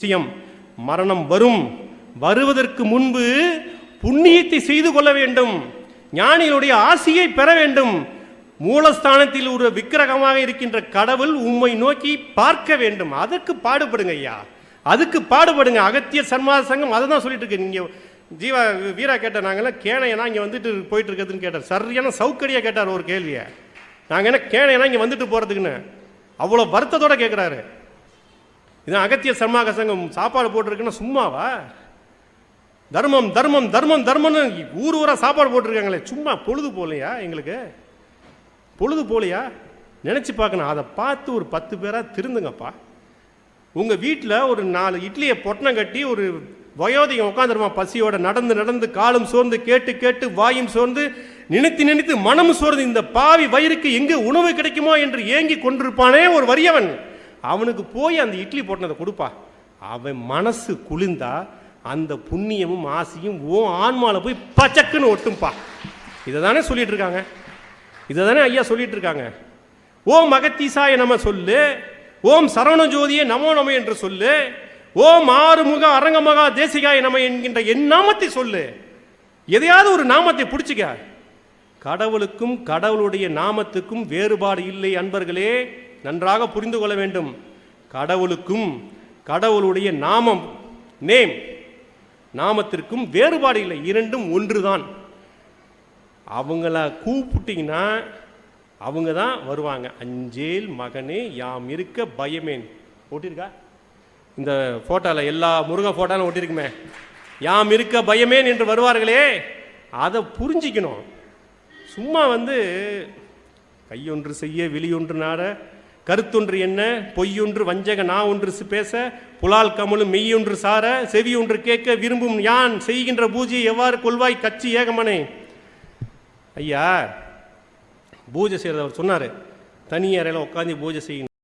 நிச்சயம் மரணம் வரும். வருவதற்கு முன்பு புண்ணியத்தை செய்து கொள்ள வேண்டும். ஞானிகளுடைய ஆசியை பெற வேண்டும். மூலஸ்தானத்தில் ஒரு விக்கிரகமாக இருக்கின்ற கடவுள் உம்மை நோக்கி பார்க்க வேண்டும். அதற்கு பாடுபடுங்க ஐயா. அதுக்கு பாடுபடுங்க. அகத்திய சன்மாத சங்கம் அதை தான் சொல்லிட்டு இருக்கு. நீங்க ஜீவா வீரா கேட்ட நாங்கெல்லாம் கேனையனா இங்கே வந்துட்டு போயிட்டு இருக்கிறதுன்னு கேட்டார். சரியான சௌக்கடியாக கேட்டார் ஒரு கேள்வியை. நாங்கள் என்ன கேனையனா இங்கே வந்துட்டு போகிறதுக்குன்னு அவ்வளோ வருத்தத்தோடு கேட்குறாரு இது அகத்திய சர்மாக சங்கம். சாப்பாடு போட்டிருக்குன்னா சும்மாவா? தர்மம் தர்மம் தர்மம் தர்மம்னு ஊர் ஊராக சாப்பாடு போட்டிருக்காங்களே. சும்மா பொழுது போகலையா எங்களுக்கு? பொழுது போகலையா நினச்சி பார்க்கணும். அதை பார்த்து ஒரு பத்து பேராக திருந்துங்கப்பா. உங்கள் வீட்டில் ஒரு நாலு இட்லியை பொட்டணம் கட்டி ஒரு வயோதிகம் உட்காந்துருமா பசியோட நடந்து நடந்து காலும் சோர்ந்து கேட்டு கேட்டு வாயும் சோர்ந்து நினைத்து நினைத்து மனம் சோர்ந்து இந்த பாவி வயிறுக்கு எங்கே உணவு கிடைக்குமோ என்று ஏங்கி கொண்டிருப்பானே ஒரு வறியவன். அவனுக்கு போய் அந்த இட்லி போட்டனதை கொடுப்பா. அவன் மனசு குளிந்தா அந்த புண்ணியமும் ஆசையும் ஓ ஆன்மாவில் போய் பச்சக்குன்னு ஒட்டும்பா. இதை தானே சொல்லிட்டு இருக்காங்க இதை தானே ஐயா சொல்லிட்டு இருக்காங்க ஓம் அகத்தீசாய நம சொல்லு. ஓம் சரவண ஜோதியே நமோ நம என்று சொல்லு. ஓம் ஆறுமுக அரங்கமகா தேசிகாய நம என்கின்ற என் நாமத்தை சொல்லு. எதையாவது ஒரு நாமத்தை பிடிச்சிக்க. கடவுளுக்கும் கடவுளுடைய நாமத்துக்கும் வேறுபாடு இல்லை அன்பர்களே. நன்றாக புரிந்து கொள்ள வேண்டும். கடவுளுக்கும் கடவுளுடைய நாமம் நேம் நாமத்திற்கும் வேறுபாடு இல்லை. இரண்டும் ஒன்றுதான். அவங்கள கூப்பிட்டீங்கன்னா அவங்க தான் வருவாங்க. அஞ்சேல் மகனே யாம் இருக்க பயமேன். ஓட்டிருக்கா இந்த ஃபோட்டோவில் எல்லா முருக ஃபோட்டோலும் ஓட்டியிருக்குமே யாம் இருக்க பயமேன் என்று வருவார்களே. அதை புரிஞ்சிக்கணும். சும்மா வந்து கையொன்று செய்ய வெளியொன்று நாட கருத்தொன்று என்ன பொய்யொன்று வஞ்சக நா ஒன்று பேச புலால் கமலும் மெய்யொன்று சார செவி ஒன்று கேட்க விரும்பும் யான் செய்கின்ற பூஜையை எவ்வாறு கொள்வாய் கச்சி ஏகமனே? ஐயா பூஜை செய்கிறவர் சொன்னார். தனி அறையில் உட்காந்து பூஜை செய்யணும்.